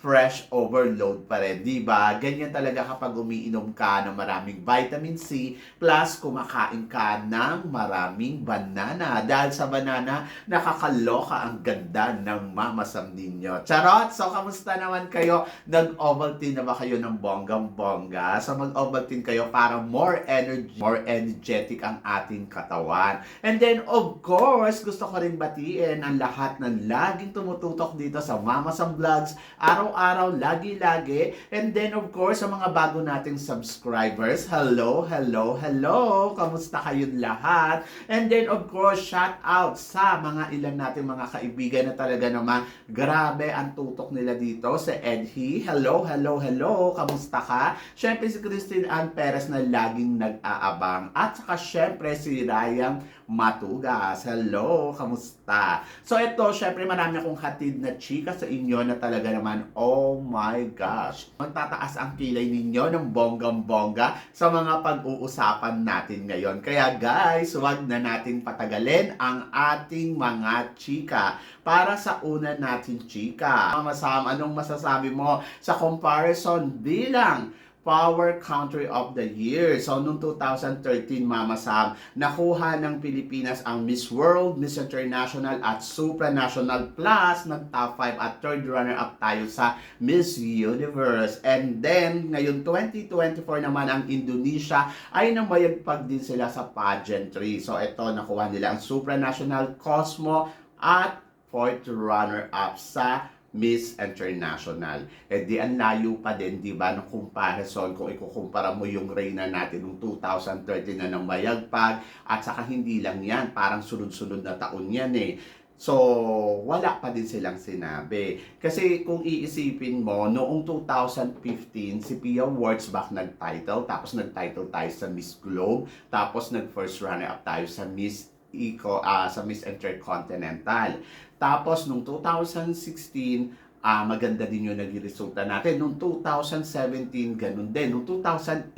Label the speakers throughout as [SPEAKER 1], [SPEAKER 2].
[SPEAKER 1] fresh overload pa rin, di ba? Ganyan talaga kapag umiinom ka ng maraming vitamin C plus kumakain ka ng maraming banana. Dahil sa banana, nakakaloka ang ganda ng mamasam ninyo. Charot! So, kamusta naman kayo? Nag-Ovaltine na ba kayo ng bonggang-bongga? So, mag-Ovaltine kayo para more energy, more energetic ang ating katawan. And then, of course, gusto ko rin batiin ang lahat ng laging tumututok dito sa Mamasam Vlogs. Araw-araw, lagi-lagi. And then, of course, sa mga bago nating subscribers, hello, hello, hello! Kamusta kayong lahat? And then, of course, shout out sa mga ilan nating mga kaibigan na talaga naman grabe ang tutok nila dito. Si Edhi, hello, hello, hello! Kamusta ka? Siyempre si Christine Ann Perez na laging nag-aabang. At saka siyempre si Ryan Matugas. Hello, kamusta? So ito, syempre marami akong hatid na chika sa inyo na talaga naman, oh my gosh. Magtataas ang kilay ninyo ng bonggang-bongga sa mga pag-uusapan natin ngayon. Kaya guys, huwag na natin patagalin ang ating mga chika para sa una natin chika. Masam, anong masasabi mo sa comparison bilang Power Country of the Year. So, noong 2013, Mama Sam, nakuha ng Pilipinas ang Miss World, Miss International at Supranational Plus ng top 5 at third runner-up tayo sa Miss Universe. And then, ngayon 2024 naman ang Indonesia ay namayagpag din sila sa pageantry. So, ito, nakuha nila ang Supranational Cosmo at fourth runner-up sa Miss International. Eh di ang layo pa din, di ba, ng comparison kung ikukumpara mo yung Reyna natin noong 2013 na ng mayagpag at saka hindi lang yan, parang sunod-sunod na taon yan eh. So, wala pa din silang sinabi. Kasi kung iisipin mo, noong 2015, si Pia Wurtzbach nag-title, tapos nag-title tayo sa Miss Globe, tapos nag-first runner-up tayo sa Miss Eco, ah, sa Miss Intercontinental. Tapos, nung 2016, ah maganda din yung naging resulta natin. Noong 2017, ganun din. Noong 2018,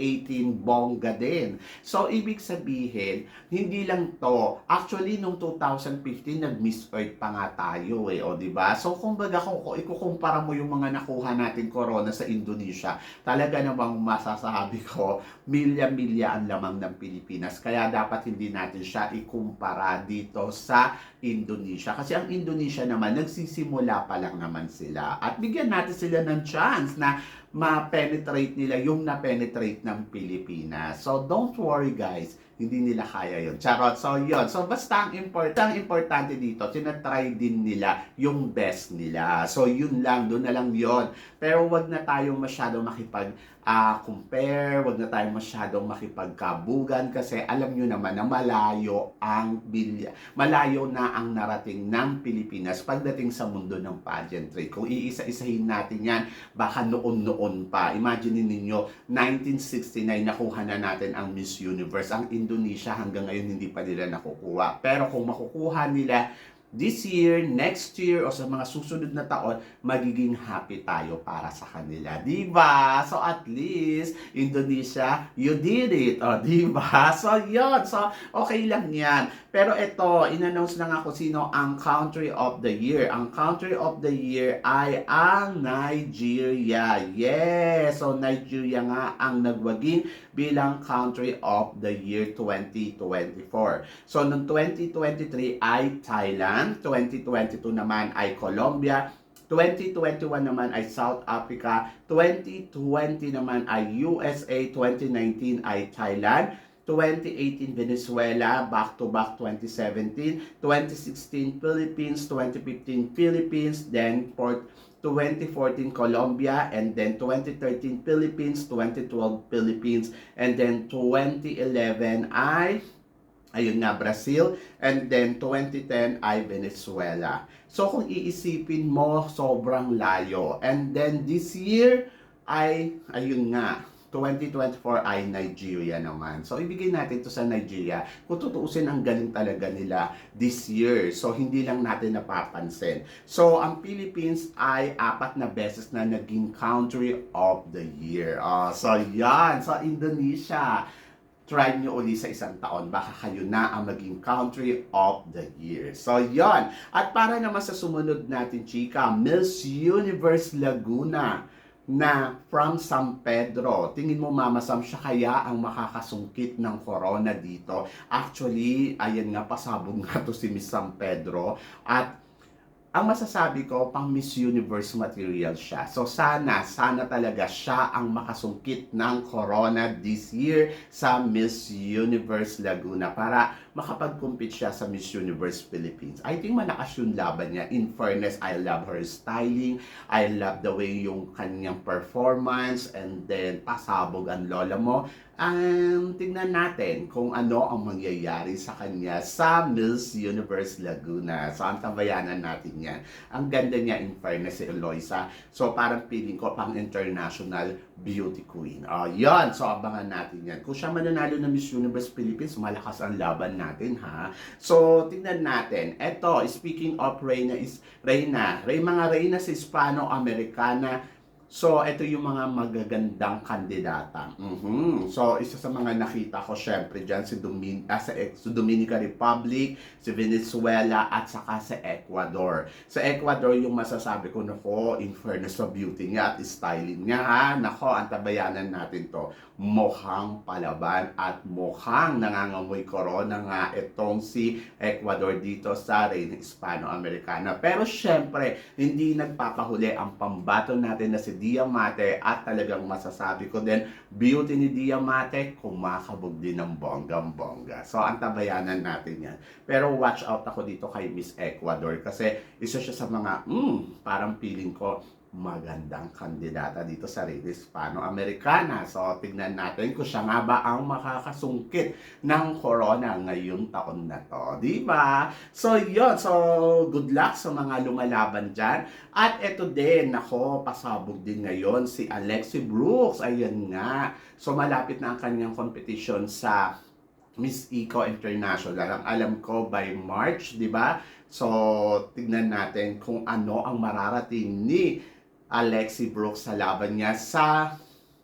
[SPEAKER 1] bongga din. So, ibig sabihin, hindi lang to. Actually, noong 2015, nag-Miss Earth pa nga tayo eh. O, ba? So, kumbaga, kung, kung ikukumpara mo yung mga nakuha natin corona sa Indonesia, talaga namang masasabi ko, milya-milya ang lamang ng Pilipinas. Kaya dapat hindi natin siya ikumpara dito sa Indonesia. Kasi ang Indonesia naman, nagsisimula pa lang naman sila. At bigyan natin sila ng chance na ma-penetrate nila yung na-penetrate ng Pilipinas. So, don't worry guys, hindi nila kaya yon Charot. So, yon So, basta ang, import, ang importante dito, tinatry din nila yung best nila. So, yun lang, doon na lang yon Pero wag na tayong masyadong makipag uh, compare, wag na tayong masyadong makipagkabugan kasi alam nyo naman na malayo ang bilya, malayo na ang narating ng Pilipinas pagdating sa mundo ng pageantry. Kung iisa-isahin natin yan, baka noon-noon pa. Imagine ninyo, 1969 nakuha na natin ang Miss Universe. Ang Indonesia hanggang ngayon hindi pa nila nakukuha. Pero kung makukuha nila this year, next year, o sa mga susunod na taon, magiging happy tayo para sa kanila. Diba? So at least, Indonesia, you did it. O, diba? So yun. So, okay lang yan. Pero ito, in-announce na nga kung sino ang country of the year. Ang country of the year ay ang Nigeria. Yes! So, Nigeria nga ang nagwaging bilang country of the year 2024. So, noong 2023 ay Thailand, 2022 naman ay Colombia, 2021 naman ay South Africa, 2020 naman ay USA, 2019 ay Thailand, 2018 Venezuela, back to back 2017, 2016 Philippines, 2015 Philippines, then for 2014 Colombia, and then 2013 Philippines, 2012 Philippines, and then 2011 ay Ayun nga, Brazil. And then, 2010 ay Venezuela. So, kung iisipin mo, sobrang layo. And then, this year ay, ayun nga, 2024 ay Nigeria naman. So, ibigay natin to sa Nigeria. Kung tutuusin, ang galing talaga nila this year. So, hindi lang natin napapansin. So, ang Philippines ay apat na beses na naging country of the year. Ah, so, yan. So, Indonesia try nyo uli sa isang taon, baka kayo na ang maging country of the year. So, yon At para naman sa sumunod natin, chika, Miss Universe Laguna na from San Pedro. Tingin mo, Mama Sam, siya kaya ang makakasungkit ng corona dito? Actually, ayan nga, pasabog nga to si Miss San Pedro. At ang masasabi ko, pang Miss Universe material siya. So sana, sana talaga siya ang makasungkit ng corona this year sa Miss Universe Laguna para makapag-compete siya sa Miss Universe Philippines. I think malakas yung laban niya. In fairness, I love her styling. I love the way yung kanyang performance and then pasabog ang lola mo. Um, tingnan natin kung ano ang mangyayari sa kanya sa Miss Universe Laguna. So, ang tabayanan natin yan. Ang ganda niya in fairness si Eloisa. So, parang feeling ko pang international beauty queen. Uh, yan. So, abangan natin yan. Kung siya mananalo ng Miss Universe Philippines, malakas ang laban natin, ha? So, tingnan natin. Eto, speaking of Reyna is Reyna. Rey, mga Reyna sa Hispano-Americana So, ito yung mga magagandang kandidata. Mhm. So, isa sa mga nakita ko, syempre, dyan si, Domin ah, sa, sa Dominica Republic, si Venezuela, at saka sa Ecuador. Sa Ecuador, yung masasabi ko, nako, in fairness sa beauty niya at styling niya, ha? Nako, ang tabayanan natin to. Mukhang palaban at mukhang nangangamoy corona nga itong si Ecuador dito sa Reina Hispano-Americana. Pero syempre, hindi nagpapahuli ang pambato natin na si Diamante at talagang masasabi ko din, beauty ni Diamante, kumakabog din ng bonggang-bongga. So, ang tabayanan natin yan. Pero watch out ako dito kay Miss Ecuador kasi isa siya sa mga, hmm, parang feeling ko, magandang kandidata dito sa Reina Hispano-Americana. So, tignan natin kung siya nga ba ang makakasungkit ng corona ngayong taon na to. Di ba? So, yun. So, good luck sa mga lumalaban dyan. At ito din, nako, pasabog din ngayon si Alexi Brooks. Ayan nga. So, malapit na ang kanyang competition sa Miss Eco International. Ang alam ko by March, di ba? So, tignan natin kung ano ang mararating ni Alexi Brooks sa laban niya sa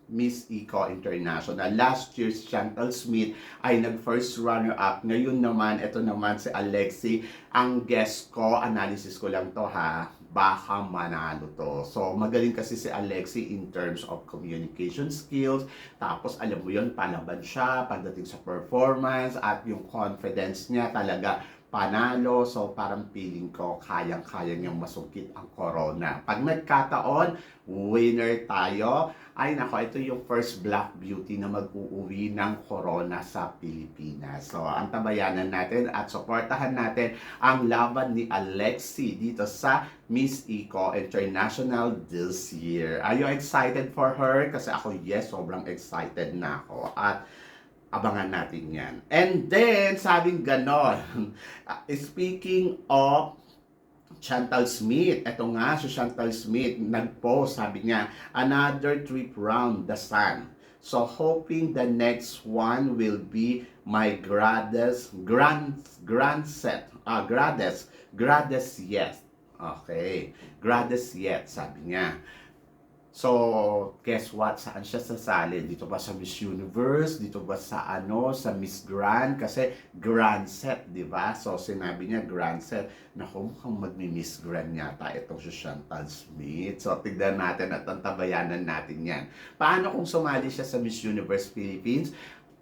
[SPEAKER 1] Miss Eco International. Last year, Chantal Smith ay nag-first runner-up. Ngayon naman, ito naman si Alexi. Ang guest ko, analysis ko lang to ha, baka manalo to. So, magaling kasi si Alexi in terms of communication skills. Tapos, alam mo yun, palaban siya pagdating sa performance at yung confidence niya talaga panalo. So, parang feeling ko, kayang-kaya niyang masungkit ang corona. Pag nagkataon, winner tayo. Ay, nako, ito yung first black beauty na mag-uuwi ng corona sa Pilipinas. So, ang tabayanan natin at supportahan natin ang laban ni Alexi dito sa Miss Eco International this year. Are you excited for her? Kasi ako, yes, sobrang excited na ako. At abangan natin yan. And then, sabing ganon, speaking of Chantal Smith, eto nga si Chantal Smith, nag-post, sabi niya, another trip round the sun. So, hoping the next one will be my grades, grand, grand set, ah, grades, grades yet. Okay, grades yet, sabi niya. So, guess what? Saan siya sasali? Dito ba sa Miss Universe? Dito ba sa ano? Sa Miss Grand? Kasi grand set, di ba? So, sinabi niya grand set. Naku, mukhang magmi-Miss Grand yata itong si Chantal Smith. So, tignan natin at ang tabayanan natin yan. Paano kung sumali siya sa Miss Universe Philippines?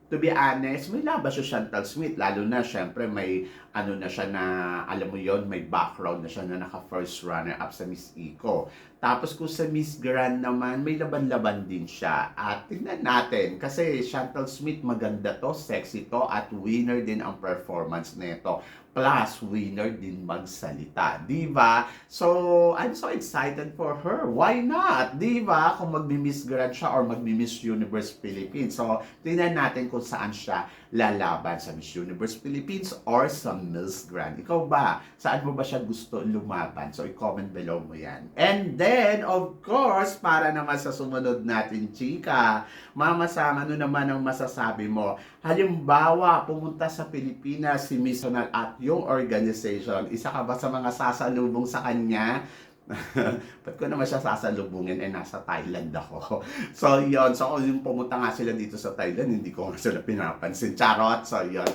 [SPEAKER 1] To be honest, may laban si Chantal Smith. Lalo na, syempre, may ano na siya na, alam mo yon may background na siya na naka-first runner-up sa Miss Eco. Tapos kung sa Miss Grand naman, may laban-laban din siya. At tignan natin, kasi Chantal Smith maganda to, sexy to, at winner din ang performance nito. Plus, winner din magsalita. Di ba? So, I'm so excited for her. Why not? Di ba? Kung magmi-Miss Grand siya or magmi-Miss Universe Philippines. So, tingnan natin kung saan siya lalaban sa Miss Universe Philippines or sa Miss Grand. Ikaw ba? Saan mo ba siya gusto lumaban? So, i-comment below mo yan. And then, of course, para naman sa sumunod natin, chika, Mama Sam, ano naman ang masasabi mo? Halimbawa, pumunta sa Pilipinas si Miss Sonal at yung organization, isa ka ba sa mga sasalubong sa kanya? Ba't ko naman siya sasalubungin? Eh, nasa Thailand ako. So, yon So, yung pumunta nga sila dito sa Thailand, hindi ko nga sila pinapansin. Charot! So, yon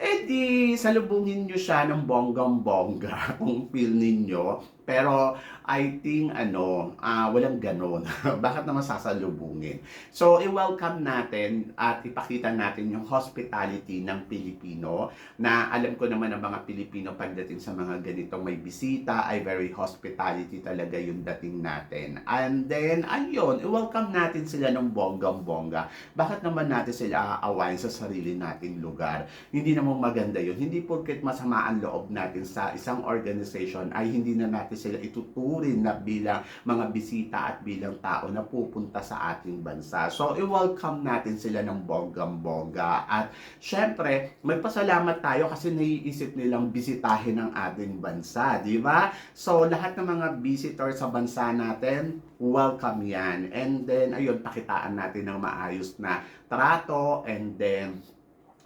[SPEAKER 1] Eh, di, salubungin nyo siya ng bonggang-bongga kung feel ninyo. Pero, I think, ano, ah, walang ganon. Bakit naman sasalubungin? So, i-welcome natin at ipakita natin yung hospitality ng Pilipino na alam ko naman ang mga Pilipino pagdating sa mga ganitong may bisita ay very hospitality talaga yung dating natin. And then, ayun, i-welcome natin sila ng bonggang-bongga. Bakit naman natin sila aawain sa sarili nating lugar? Hindi naman maganda yun. Hindi porket masama ang loob natin sa isang organization ay hindi na natin sila ituturin na bilang mga bisita at bilang tao na pupunta sa ating bansa. So, i-welcome natin sila ng bonggang-bongga. At syempre, may pasalamat tayo kasi naiisip nilang bisitahin ang ating bansa, di ba? So, lahat ng mga visitor sa bansa natin, welcome yan. And then, ayun, pakitaan natin ng maayos na trato and then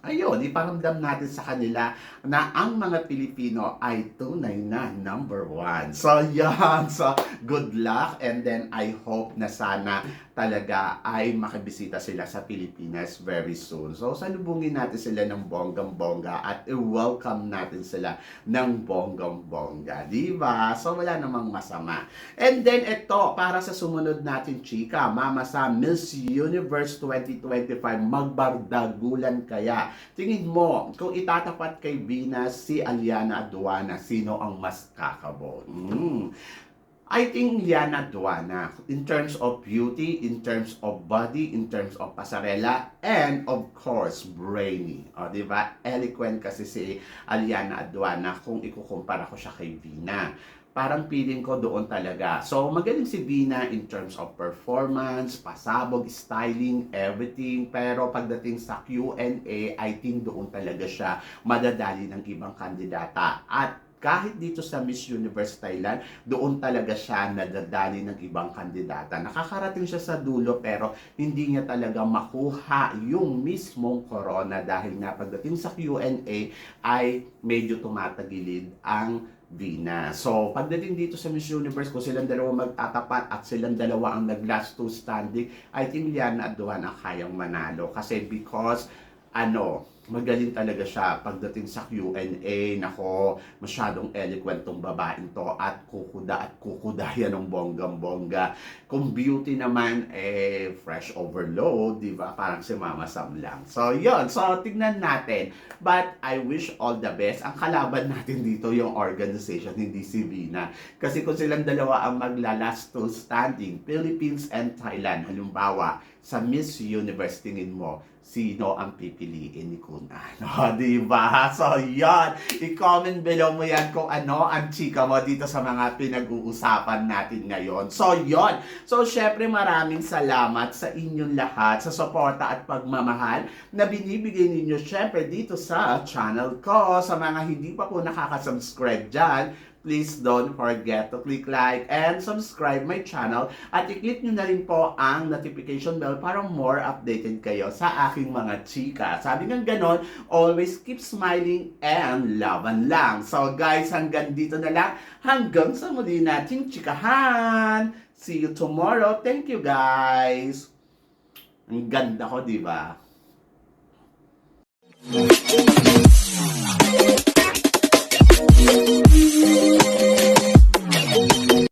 [SPEAKER 1] Ayun, iparamdam natin sa kanila na ang mga Pilipino ay tunay na number one. So, yan. So, good luck and then I hope na sana talaga ay makibisita sila sa Pilipinas very soon. So, salubungin natin sila ng bonggang-bongga at i-welcome natin sila ng bonggang-bongga. Di ba? So, wala namang masama. And then, ito, para sa sumunod natin, chika, mama sa Miss Universe 2025, magbardagulan kaya. Tingin mo, kung itatapat kay Venus si Aliana Aduana, sino ang mas kakabo? Mm. I think Liana Duana, in terms of beauty, in terms of body, in terms of pasarela, and of course, brainy. O, di ba? Eloquent kasi si Aliana Aduana kung ikukumpara ko siya kay Vina. Parang feeling ko doon talaga. So, magaling si Vina in terms of performance, pasabog, styling, everything. Pero pagdating sa Q&A, I think doon talaga siya madadali ng ibang kandidata. At kahit dito sa Miss Universe Thailand, doon talaga siya nadadali ng ibang kandidata. Nakakarating siya sa dulo pero hindi niya talaga makuha yung mismong corona dahil nga pagdating sa Q&A ay medyo tumatagilid ang Vina. So, pagdating dito sa Miss Universe, kung silang dalawa magtatapat at silang dalawa ang nag-last two standing, I think Liana at Duan ang kayang manalo. Kasi because, ano, magaling talaga siya pagdating sa Q&A. Nako, masyadong eloquent tong babaeng to at kukuda at kukuda yan ng bonggang-bongga. Kung beauty naman, eh, fresh overload, di ba? Parang si Mama Sam lang. So, yon So, tignan natin. But, I wish all the best. Ang kalaban natin dito yung organization, hindi si Vina. Kasi kung silang dalawa ang maglalast to standing, Philippines and Thailand, halimbawa, sa Miss Universe, tingin mo, sino ang pipiliin ni Kun Ano, di ba? So, yon I-comment below mo yan kung ano ang chika mo dito sa mga pinag-uusapan natin ngayon. So, yon So, syempre maraming salamat sa inyong lahat sa suporta at pagmamahal na binibigay ninyo syempre dito sa channel ko. Sa mga hindi pa po nakaka-subscribe dyan, please don't forget to click like and subscribe my channel at i-click nyo na rin po ang notification bell para more updated kayo sa aking mga chika. Sabi ng ganon, always keep smiling and laban lang. So guys, hanggang dito na lang. Hanggang sa muli nating chikahan. See you tomorrow. Thank you guys. Ang ganda ko, di ba? Thank you.